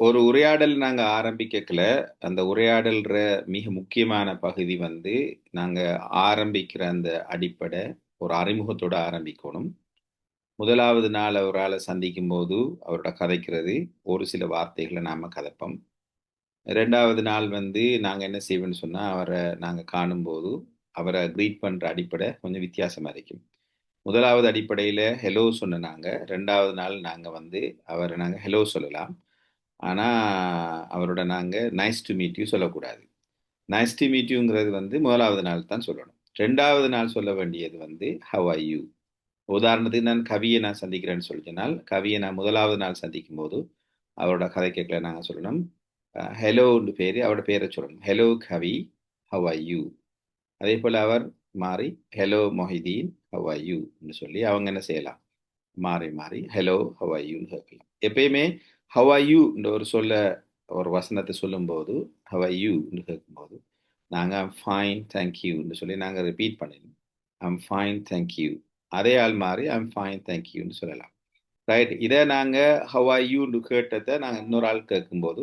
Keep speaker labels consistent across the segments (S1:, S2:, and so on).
S1: ஒரு உரையாடல் நாங்கள் ஆரம்பிக்கல அந்த உரையாடல்ற மிக முக்கியமான பகுதி வந்து நாங்கள் ஆரம்பிக்கிற அந்த அடிப்படை ஒரு அறிமுகத்தோடு ஆரம்பிக்கணும். முதலாவது நாள் அவரால் சந்திக்கும் போது அவரோட கதைக்கிறது ஒரு சில வார்த்தைகளை நாம் கதைப்போம். ரெண்டாவது நாள் வந்து நாங்கள் என்ன செய்வோம்னு சொன்னால் அவரை நாங்கள் காணும்போது அவரை க்ரீட் பண்ணுற அடிப்படை கொஞ்சம் வித்தியாசமாக இருக்கும் முதலாவது அடிப்படையில் ஹெலோ சொன்ன நாங்கள் ரெண்டாவது நாள் நாங்கள் வந்து அவரை நாங்கள் ஹெலோ சொல்லலாம். ஆனால் அவரோட நாங்கள் நைஸ் டு மீட் யூ சொல்லக்கூடாது. நைஸ் டு மீட் யூங்கிறது வந்து முதலாவது நாள் தான் சொல்லணும். ரெண்டாவது நாள் சொல்ல வேண்டியது வந்து ஹவ் ஐ யூ உதாரணத்துக்கு நான் கவியை நான் சந்திக்கிறேன்னு சொல்லினால் கவியை நான் முதலாவது நாள் சந்திக்கும் போது அவரோட கதை கேட்கல நாங்கள் சொல்லணும். ஹெலோன்னு பேர் அவரோட பேரை சொல்லணும். Hello Kavi how I you அதே போல் அவர் மாறி ஹெலோ மொஹிதீன் ஹவ் ஐ யூன்னு சொல்லி அவங்க என்ன செய்யலாம்? மாறி மாறி ஹலோ ஹவ் ஐ யூன்னு கேட்கலாம். எப்பயுமே ஹவ் யூ யூன்ற ஒரு சொல்ல ஒரு வசனத்தை சொல்லும்போது ஹவ் யூ யூன்னு கேட்கும்போது நாங்கள் ஐம் ஃபைன் தேங்க்யூன்னு சொல்லி நாங்கள் ரிப்பீட் பண்ணிடணும் ஐம் ஃபைன் தேங்க்யூ அதே ஆள் மாறி ஐம் ஃபைன் தேங்க்யூன்னு சொல்லலாம். ரைட் இதை நாங்கள் ஹவ் ஆர் யூன்னு கேட்டதை நாங்கள் இன்னொரு ஆள் கேட்கும்போது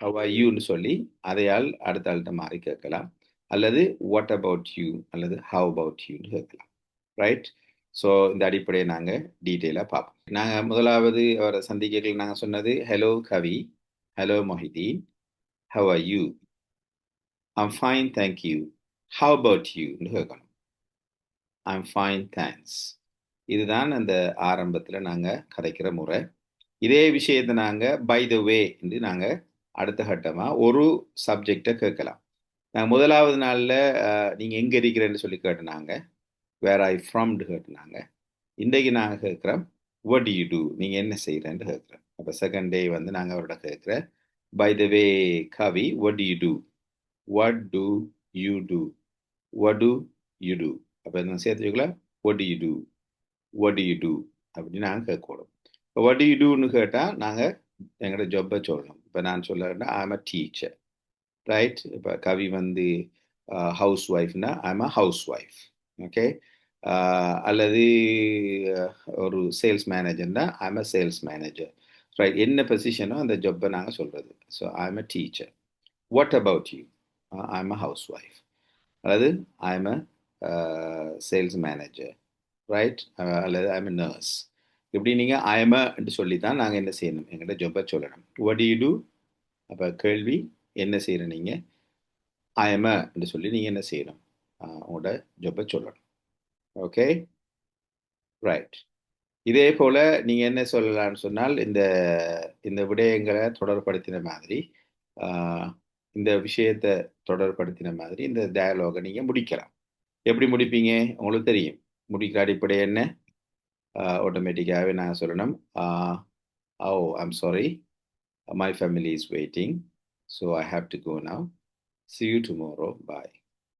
S1: ஹவ் ஆர் யூன்னு சொல்லி அதே ஆள் அடுத்த ஆள்கிட்ட மாறி கேட்கலாம். அல்லது வாட் அபவுட் யூ அல்லது ஹவ் அபவுட் யூன்னு கேட்கலாம். ரைட் ஸோ இந்த அடிப்படையை நாங்கள் டீட்டெயிலாக பார்ப்போம். நாங்கள் முதலாவது அவரை சந்திக்கல நாங்கள் சொன்னது hello Kavi hello Mohideen how are you I'm fine thank you how about யூன்னு கேட்கணும். ஐம் ஃபைன் தேங்க்ஸ் இதுதான் அந்த ஆரம்பத்தில் நாங்கள் கதைக்கிற முறை. இதே விஷயத்தை நாங்கள் பை த வே என்று நாங்கள் அடுத்த கட்டமாக ஒரு சப்ஜெக்டை கேட்கலாம். நாங்கள் முதலாவது நாளில் நீங்கள் எங்கே இருக்கிறேன்னு சொல்லி கேட்டுனாங்க வேர் ஐ ஃப்ரம்டு கேட்டுனாங்க இன்றைக்கு நாங்கள் கேட்குறோம் வட் யூ டூ நீங்கள் என்ன செய்கிறேன்னு கேட்குறோம் அப்போ செகண்ட் டே வந்து நாங்கள் அவரோட கேட்குற by the way Kavi what you do what do you do what do you do அப்போ நான் சேர்த்துக்கலாம் what you do what you do அப்படின்னு நாங்கள் கேட்கணும் இப்போ வட் யூ டூன்னு கேட்டால் நாங்கள் எங்களோட ஜொப்பை சொல்லணும். இப்போ நான் சொல்ல ஐம் அ டீச்சர் ரைட் இப்போ கவி வந்து ஹவுஸ் ஒய்ஃப்னா I'm a housewife okay uh, அல்லது uh, ஒரு sales மேனேஜர்னா I'm a sales manager right என்ன பொசிஷனோ அந்த ஜப்பை நாங்கள் சொல்கிறது so I'm a teacher what about you I'm a housewife அல்லது I'm a sales manager right அல்லது ஐம் அ நர்ஸ் இப்படி நீங்கள் ஐமன்னு சொல்லி தான் நாங்கள் என்ன செய்யணும்? எங்கள்கிட்ட ஜொப்பை சொல்லணும். வட் யூ டூ அப்போ கேள்வி என்ன செய்கிற நீங்கள் ஐஎம்ன்னு சொல்லி நீங்கள் என்ன செய்யணும்? உங்களோட ஜொப்பை சொல்லணும் ஓகே ரைட் இதே போல் நீங்கள் என்ன சொல்லலாம்னு சொன்னால் இந்த இந்த விடயங்களை தொடர்படுத்தின மாதிரி இந்த விஷயத்தை தொடர்படுத்தின மாதிரி இந்த டயலாகை நீங்கள் முடிக்கலாம் எப்படி முடிப்பீங்க உங்களுக்கு தெரியும் முடிக்கிற அடிப்படை என்ன ஆட்டோமேட்டிக்காகவே நான் சொல்லணும் ஓ I'm sorry my family is waiting so I have to go now see you tomorrow bye